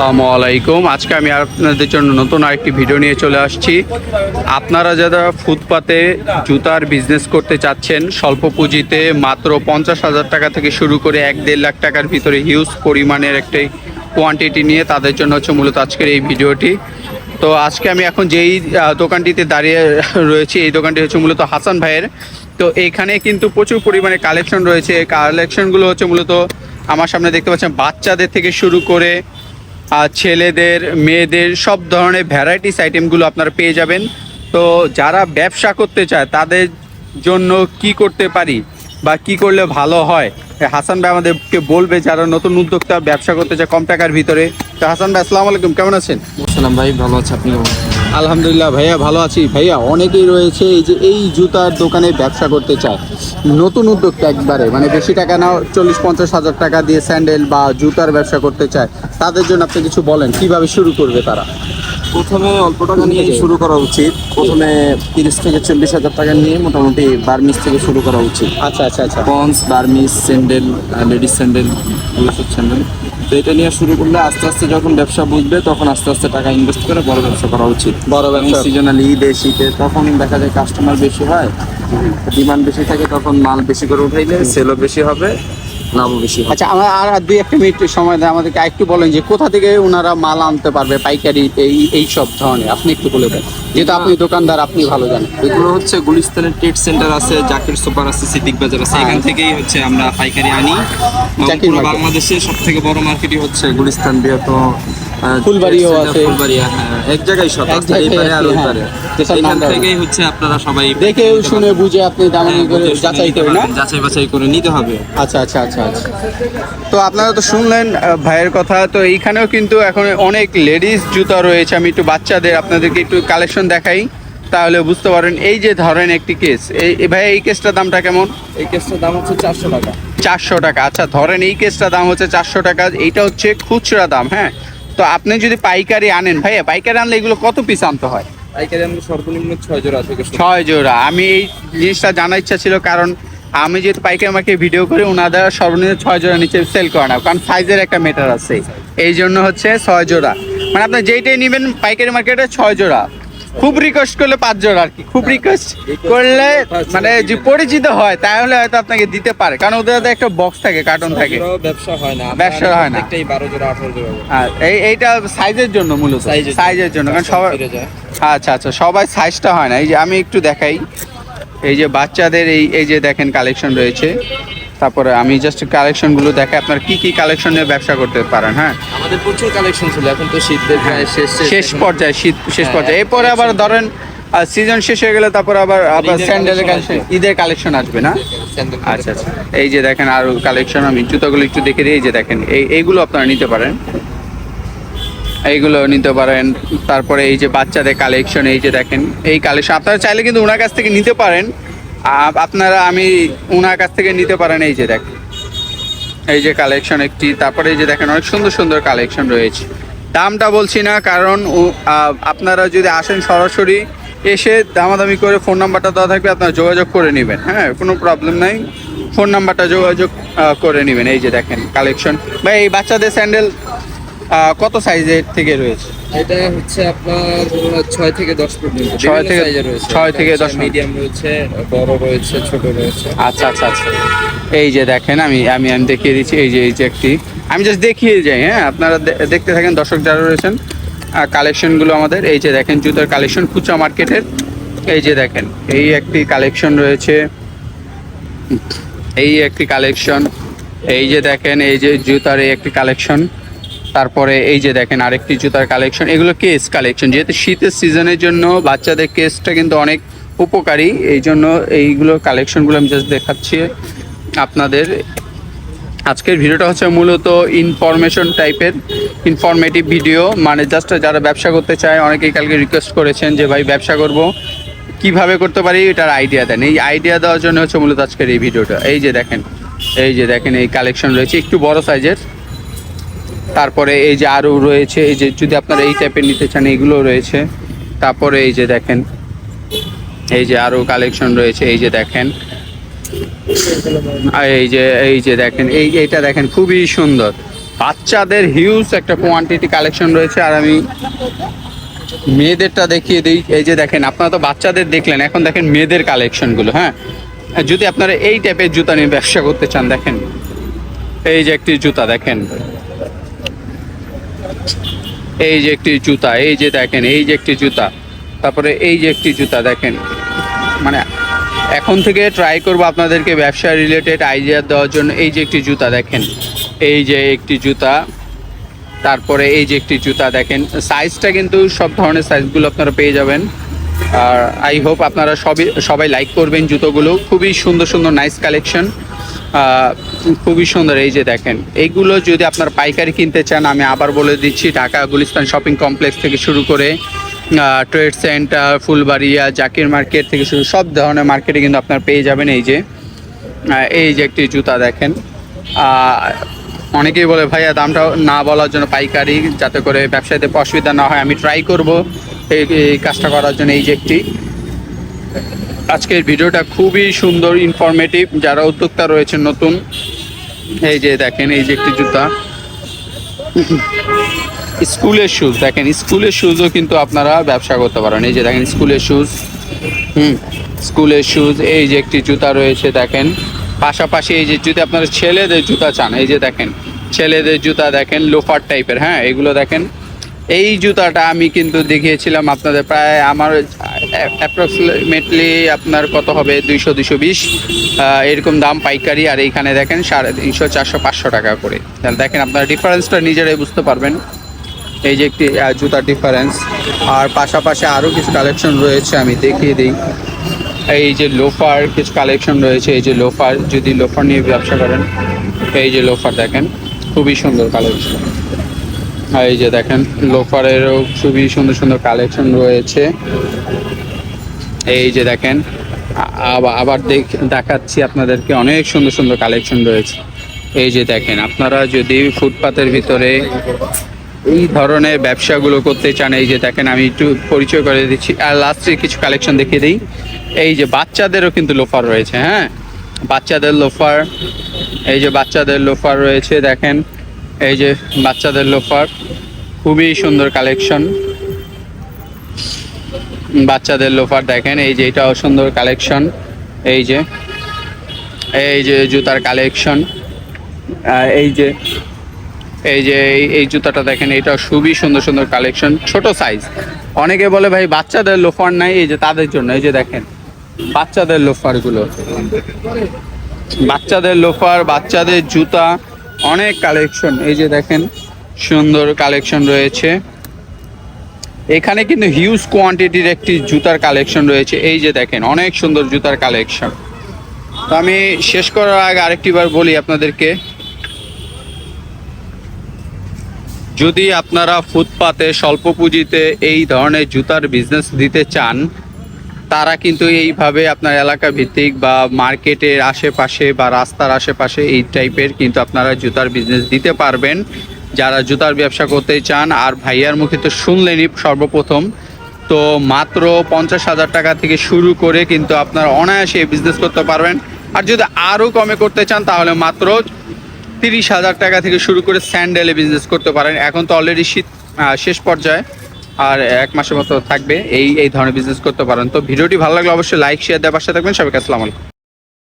আসসালামু আলাইকুম। আজকে আমি আপনাদের জন্য নতুন আরেকটি ভিডিও নিয়ে চলে আসছি। আপনারা যারা ফুটপাতে জুতার বিজনেস করতে চাচ্ছেন, স্বল্প পুঁজিতে মাত্র পঞ্চাশ হাজার টাকা থেকে শুরু করে এক দেড় লাখ টাকার ভিতরে হিউজ পরিমাণের একটি কোয়ান্টিটি নিয়ে তাদের জন্য হচ্ছে মূলত আজকের এই ভিডিওটি তো আজকে আমি এখন যেই দোকানটিতে দাঁড়িয়ে রয়েছি, এই দোকানটি হচ্ছে মূলত হাসান ভাইয়ের। তো এইখানে কিন্তু প্রচুর পরিমাণে কালেকশন রয়েছে। কালেকশনগুলো হচ্ছে মূলত আমার সামনে দেখতে পাচ্ছেন, বাচ্চাদের থেকে শুরু করে ছেলেদের, মেয়েদের সব ধরনের ভ্যারাইটিস আইটেমগুলো আপনারা পেয়ে যাবেন। তো যারা ব্যবসা করতে চায়, তাদের জন্য কি করতে পারি বা কি করলে ভালো হয়? হাসান ভাই আমাদেরকে বলবে, যারা নতুন উদ্যোক্তা ব্যবসা করতে চায় কম টাকার ভিতরে। তো হাসান ভাই, আসসালামু আলাইকুম, কেমন আছেন? আসসালাম ভাই, ভালো আছে, আপনি? আলহামদুলিল্লাহ ভাইয়া ভালো আছি। ভাইয়া অনেকেই রয়েছে এই যে এই জুতার দোকানে ব্যবসা করতে চায়। নতুন উদ্যোক্তা একবারে মানে বেশি টাকা নাও চল্লিশ পঞ্চাশ হাজার টাকা দিয়ে স্যান্ডেল বা জুতার ব্যবসা করতে চায়। তাদের জন্য আপনি কিছু বলেন কীভাবে শুরু করবে তারা? প্রথমে অল্প টাকা নিয়ে শুরু করা উচিত। প্রথমে তিরিশ থেকে চল্লিশ হাজার টাকা নিয়ে মোটামুটি বার্মিস থেকে শুরু করা উচিত। আচ্ছা আচ্ছা আচ্ছা। পন্স বার্মিস স্যান্ডেল লেডিস স্যান্ডেল এগুলো স্যান্ডেল। তো এটা নিয়ে শুরু করলে আস্তে আস্তে যখন ব্যবসা বুঝবে তখন আস্তে আস্তে টাকা ইনভেস্ট করে বড় ব্যবসা করা উচিত। বড় ব্যবসা। সিজনালি ঈদে শীতে তখন দেখা যায় কাস্টমার বেশি হয় ডিমান্ড বেশি থাকে তখন মাল বেশি করে উঠাইলে সেলও বেশি হবে। বেশি আচ্ছা আমার আর দুই একটা মিনিট সময় দেয় আমাদেরকে একটু বলেন যে কোথা থেকে ওনারা মাল আনতে পারবে পাইকারি এই এই সব ধরনের আপনি একটু বলে দেন। যেহেতু আপনি দোকানদার আপনি ভালো জানেন। এগুলো হচ্ছে গুলিস্তানের ট্রেড সেন্টার আছে জাকির সুপার আছে সিদ্দিক বাজার আছে এখান থেকেই হচ্ছে আমরা পাইকারি আনি। এবং জাকির পুরো market। বাংলাদেশে সব থেকে বড় মার্কেটই হচ্ছে গুলিস্তান বৃহত্তম আহ, ফুলবাড়িও trade center, আছে। ফুলবাড়িয়া হ্যাঁ এক জায়গায় সব এক রাস্তার জায়গায় আর ওই হ্যাঁ। এখান থেকেই হচ্ছে আপনারা সবাই দেখে শুনে বুঝে আপনি দামানি হ্যাঁ, করে বুঝে শুনে যাচাই করে না? যাচাই বাছাই করে নিতে হবে। আচ্ছা আচ্ছা আচ্ছা আচ্ছা। তো আপনারা তো শুনলেন ভাইয়ের কথা তো এইখানেও কিন্তু এখন অনেক লেডিস জুতা রয়েছে। আমি একটু বাচ্চাদের আপনাদেরকে একটু কালেকশন দেখাই তাহলে বুঝতে পারেন এই যে ধরেন একটি কেস এই এই ভাই এই কেসটার দামটা কেমন? এই কেসটার দাম হচ্ছে চারশো টাকা। চারশো টাকা আচ্ছা ধরেন এই কেসটার দাম হচ্ছে চারশো টাকা এইটা হচ্ছে খুচরা দাম হ্যাঁ? তো আপনি যদি পাইকারি আনেন ভাইয়া পাইকারি আনলে এগুলো কত পিস আনতে হয়? পাইকারি আনলে সর্বনিম্ন ছয় জোড়া থেকে ছয় জোড়া। আমি এই জিনিসটা জানার ইচ্ছা ছিল কারণ আমি যেহেতু পাইকারি আমাকে ভিডিও করি ওনাদের সর্বনিম্ন ছয় জোড়া নিচে সেল করে না কারণ সাইজের একটা মেটার আছে। এই জন্য হচ্ছে ছয় জোড়া। মানে আপনি যেইটাই নেবেন পাইকারি মার্কেটে ছয় জোড়া। খুব রিকোয়েস্ট করলে পাঁচ জোড়া আর কি। খুব রিকোয়েস্ট করলে মানে যে পরিচিত হয় তাহলে হয়তো আপনাকে দিতে পারে। কারণ ওদের হাতে একটা বক্স থাকে কার্টন থাকে। ব্যবসা হয় না ব্যবসা হয় না। বারো জোড়া আঠারো জোড়া আর এই এইটা সাইজের জন্য মূলত। সাইজের জন্য। সাইজের জন্য। কারণ সবাই আচ্ছা আচ্ছা সবাই সাইজটা হয় না। এই যে আমি একটু দেখাই। এই যে বাচ্চাদের এই এই যে দেখেন কালেকশন রয়েছে। তারপরে আমি জাস্ট কালেকশনগুলো দেখাই। আপনার কি কি কালেকশন নিয়ে ব্যবসা করতে পারেন হ্যাঁ? আমাদের প্রচুর কালেকশন ছিল এখন তো শীতের প্রায় শেষ শেষ পর্যায়ে শীত শেষ হ্যাঁ, পর্যায়ে। এরপরে আবার। ধরেন সিজন শেষ হয়ে গেলে তারপর আবার আবার স্যান্ডেলের কালেকশন ঈদের কালেকশন আসবে না? আচ্ছা আচ্ছা। এই যে দেখেন আরও কালেকশন আমি জুতোগুলো একটু দেখে দিই এই যে দেখেন এই এইগুলো আপনারা নিতে পারেন। এইগুলো নিতে পারেন তারপরে এই যে বাচ্চাদের কালেকশন এই যে দেখেন এই কালেকশন আপনারা চাইলে কিন্তু ওনার কাছ থেকে নিতে পারেন। আপনারা আমি ওনার কাছ থেকে নিতে পারেন এই যে দেখেন এই যে কালেকশন একটি, তারপরে এই যে দেখেন অনেক সুন্দর সুন্দর কালেকশন রয়েছে। দামটা বলছি না, কারণ আপনারা যদি আসেন সরাসরি, এসে দামাদামি করে ফোন নাম্বারটা দেওয়া থাকবে, আপনারা যোগাযোগ করে নেবেন। হ্যাঁ কোনো প্রবলেম নাই। ফোন নাম্বারটা যোগাযোগ করে নেবেন। এই যে দেখেন কালেকশন ভাই, এই বাচ্চাদের স্যান্ডেল কত সাইজের থেকে রয়েছে? এটা হচ্ছে আপনার ছয় থেকে দশ পর্যন্ত। ছয় থেকে- ছয় থেকে দশ মিডিয়াম রয়েছে বড় রয়েছে ছোট রয়েছে। আচ্ছা আচ্ছা আচ্ছা। এই যে দেখেন আমি আমি আমি দেখিয়ে দিচ্ছি এই যে এই যে একটি। আমি জাস্ট দেখিয়ে যাই হ্যাঁ? আপনারা দেখতে থাকেন দর্শক যারা রয়েছেন কালেকশনগুলো আমাদের। এই যে দেখেন জুতোর কালেকশন খুচরা মার্কেটের। এই যে দেখেন এই একটি কালেকশন রয়েছে। এই একটি কালেকশন এই যে দেখেন এই যে জুতার এই একটি কালেকশন তারপরে এই যে দেখেন আরেকটি জুতার কালেকশন এগুলো কেস কালেকশন যেহেতু শীতের সিজনের জন্য বাচ্চাদের কেসটা কিন্তু অনেক উপকারী এই জন্য এইগুলো কালেকশনগুলো আমি জাস্ট দেখাচ্ছি আপনাদের। আজকের ভিডিওটা হচ্ছে মূলত ইনফরমেশন টাইপের ইনফরমেটিভ ভিডিও মানে জাস্ট যারা ব্যবসা করতে চায়, অনেকেই কালকে রিকোয়েস্ট করেছেন যে, ভাই, ব্যবসা করব। কীভাবে করতে পারি? এটার আইডিয়া দেন। এই আইডিয়া দেওয়ার জন্য হচ্ছে মূলত আজকের এই ভিডিওটা। এই যে দেখেন, এই যে দেখেন, এই কালেকশন রয়েছে। একটু বড় সাইজের তারপরে এই যে আরও রয়েছে, এই যে যদি আপনারা এই টাইপের নিতে চান, এইগুলো রয়েছে। তারপরে এই যে দেখেন, এই যে আরও কালেকশন রয়েছে, এই যে দেখেন। এই যে এই যে দেখেন, এই এইটা দেখেন, খুবই সুন্দর। বাচ্চাদের হিউজ একটা কোয়ান্টিটি কালেকশন রয়েছে, আর আমি মেয়েদেরটা দেখিয়ে দিই। এই যে দেখেন, আপনারা তো বাচ্চাদের দেখলেন, এখন দেখেন মেয়েদের কালেকশনগুলো হ্যাঁ? যদি আপনারা এই টাইপের জুতা নিয়ে ব্যবসা করতে চান, দেখেন। এই যে একটি জুতা, দেখেন। এই যে একটি জুতা, এই যে দেখেন, এই যে একটি জুতা। তারপরে এই যে একটি জুতা দেখেন। মানে এখন থেকে ট্রাই করব আপনাদেরকে ব্যবসা রিলেটেড আইডিয়া দেওয়ার জন্য এই যে একটি জুতা দেখেন। এই যে একটি জুতা, তারপরে এই যে একটি জুতা দেখেন। সাইজটা কিন্তু সব ধরনের সাইজগুলো আপনারা পেয়ে যাবেন। আর আই হোপ আপনারা সবই, সবাই লাইক করবেন জুতোগুলো। খুবই সুন্দর সুন্দর নাইস কালেকশন খুবই সুন্দর, এই যে দেখেন। এইগুলো যদি আপনার পাইকারি কিনতে চান, আমি আবার বলে দিচ্ছি, ঢাকা গুলিস্তান শপিং কমপ্লেক্স থেকে শুরু করে trade centre, Fulbaria, Zakir market থেকে শুরু, সব ধরনের মার্কেটে কিন্তু আপনার পেয়ে যাবেন এই যে। এই যে একটি জুতা দেখেন। অনেকেই বলে, ভাইয়া, দামটা না বলার জন্য পাইকারি, যাতে করে ব্যবসায়ীদের অসুবিধা না হয়, আমি ট্রাই করব এই কাজটা করার জন্য এই যে একটি। আজকের ভিডিওটা খুবই সুন্দর ইনফরমেটিভ যারা উদ্যোক্তা রয়েছে নতুন, এই যে দেখেন, এই যে একটি জুতা। স্কুলের শুজ দেখেন, স্কুলের শুজও কিন্তু আপনারা ব্যবসা করতে পারেন। এই যে দেখেন, স্কুলের শুজ হুম, স্কুলের শুজ এই যে একটি জুতা রয়েছে, দেখেন। পাশাপাশি এই যে যদি আপনারা ছেলেদের জুতা চান, এই যে দেখেন, ছেলেদের জুতা দেখেন লোফার টাইপের হ্যাঁ এগুলো দেখেন। এই জুতাটা আমি কিন্তু দেখিয়েছিলাম আপনাদের প্রায় আমার অ্যাপ্রক্সিমেটলি আপনার কত হবে? দুইশো দুইশো বিশ। এরকম দাম পাইকারি। আর এইখানে দেখেন সাড়ে তিনশো, চারশো, পাঁচশো টাকা করে। তাহলে দেখেন আপনারা ডিফারেন্সটা নিজেরাই বুঝতে পারবেন। এই যে একটি জুতার ডিফারেন্স আর পাশাপাশি আরও কিছু কালেকশন রয়েছে, আমি দেখিয়ে দিই। এই যে লোফার কিছু কালেকশন রয়েছে। এই যে লোফার যদি লোফার নিয়ে ব্যবসা করেন, এই যে লোফার দেখেন, খুবই সুন্দর কালেকশন এই যে দেখেন, লোফারেরও খুবই সুন্দর সুন্দর কালেকশন রয়েছে। এই যে দেখেন আবার দেখ- দেখাচ্ছি আপনাদেরকে অনেক সুন্দর সুন্দর কালেকশন রয়েছে। এই যে দেখেন, আপনারা যদি ফুটপাতের ভিতরে এই ধরনের ব্যবসাগুলো করতে চান, এই যে দেখেন, আমি একটু পরিচয় করে দিচ্ছি। আর লাস্টে কিছু কালেকশন দেখিয়ে দিই। এই যে বাচ্চাদেরও কিন্তু লোফার রয়েছে হ্যাঁ? বাচ্চাদের লোফার, এই যে বাচ্চাদের লোফার রয়েছে, দেখেন। এই যে বাচ্চাদের লোফার, খুবই সুন্দর কালেকশন। বাচ্চাদের লোফার দেখেন, এই যে এটাও সুন্দর কালেকশন। এই যে এই যে জুতার কালেকশন। এই যে এই যে এই- জুতাটা দেখেন এটা খুবই সুন্দর সুন্দর কালেকশন, ছোট সাইজ। অনেকে বলে, ভাই, বাচ্চাদের লোফার নাই, এই যে তাদের জন্য। এই যে দেখেন, বাচ্চাদের লোফারগুলো। বাচ্চাদের লোফার, বাচ্চাদের জুতা অনেক কালেকশন এই যে দেখেন, সুন্দর কালেকশন রয়েছে। এখানে কিন্তু হিউজ কোয়ান্টিটির একটি জুতার কালেকশন রয়েছে। এই যে দেখেন, অনেক সুন্দর জুতার কালেকশন তো আমি শেষ করার আগে আরেকটি বার বলি আপনাদেরকে। যদি আপনারা ফুটপাতে স্বল্প পুঁজিতে এই ধরনের জুতার বিজনেস দিতে চান তারা কিন্তু এইভাবে আপনার এলাকা ভিত্তিক বা মার্কেটের আশেপাশে বা রাস্তার আশেপাশে এই টাইপের কিন্তু আপনারা জুতার বিজনেস দিতে পারবেন। যারা জুতার ব্যবসা করতে চান, আর ভাইয়ার মুখে তো শুনলেনই সর্বপ্রথম। তো মাত্র পঞ্চাশ হাজার টাকা থেকে শুরু করে কিন্তু আপনারা অনায়াসে বিজনেস করতে পারবেন। আর যদি আরও কমে করতে চান, তাহলে মাত্র তিরিশ হাজার টাকা থেকে শুরু করে স্যান্ডেলে বিজনেস করতে পারেন। এখন তো অলরেডি শীত শেষ পর্যায়ে। আর এক মাসের মতো থাকবে এই এই ধরনের বিজনেস করতে পারেন। তো ভিডিওটি ভালো লাগলে অবশ্যই লাইক শেয়ার দেওয়ার পাশে থাকবেন। সবাইকে আসসালামু আলাইকুম।